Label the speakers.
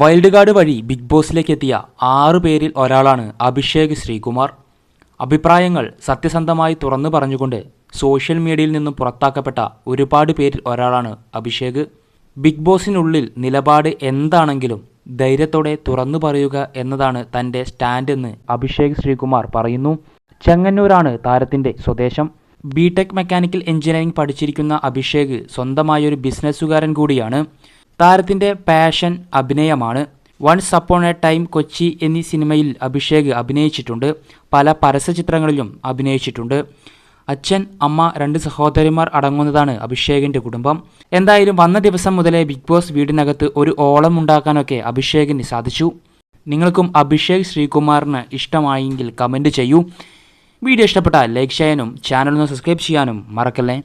Speaker 1: Wild card വഴി big ബോസിലേക്ക് എത്തിയ ആറു പേരിൽ ഒരാളാണ് അഭിഷേക് ശ്രീകുമാർ. അഭിപ്രായങ്ങൾ സത്യസന്ധമായി തുറന്നു പറഞ്ഞുകൊണ്ട് സോഷ്യൽ മീഡിയയിൽ നിന്നും പുറത്താക്കപ്പെട്ട ഒരുപാട് പേരിൽ ഒരാളാണ് അഭിഷേക്. ബിഗ് ബോസിനുള്ളിൽ നിലപാട് എന്താണെങ്കിലും ധൈര്യത്തോടെ തുറന്നു പറയുക എന്നതാണ് തന്റെ സ്റ്റാൻഡ് എന്ന് അഭിഷേക് ശ്രീകുമാർ പറയുന്നു. ചെങ്ങന്നൂരാണ് താരത്തിന്റെ സ്വദേശം. ബി ടെക് മെക്കാനിക്കൽ എഞ്ചിനീയറിംഗ് പഠിച്ചിരിക്കുന്ന അഭിഷേക് സ്വന്തമായൊരു ബിസിനസ്സുകാരൻ കൂടിയാണ്. താരത്തിന്റെ passion അഭിനയമാണ്. Once upon a time Kochi എന്നീ സിനിമയിൽ അഭിഷേക് അഭിനയിച്ചിട്ടുണ്ട്. പല പരസ്യചിത്രങ്ങളിലും അഭിനയിച്ചിട്ടുണ്ട്. അച്ഛൻ അമ്മ രണ്ട് സഹോദരിമാർ അടങ്ങുന്നതാണ് അഭിഷേകിന്റെ കുടുംബം. എന്തായാലും വന്ന ദിവസം മുതലേ ബിഗ് ബോസ് വീടിനകത്ത് ഒരു ഓളം ഉണ്ടാക്കാനൊക്കെ അഭിഷേകിന് സാധിച്ചു. നിങ്ങൾക്കും അഭിഷേക് ശ്രീകുമാറിന് ഇഷ്ടമായെങ്കിൽ കമന്റ് ചെയ്യൂ. വീഡിയോ ഇഷ്ടപ്പെട്ടാൽ ലൈക്ക് ചെയ്യാനും ചാനലൊന്ന് സബ്സ്ക്രൈബ് ചെയ്യാനും മറക്കല്ലേ?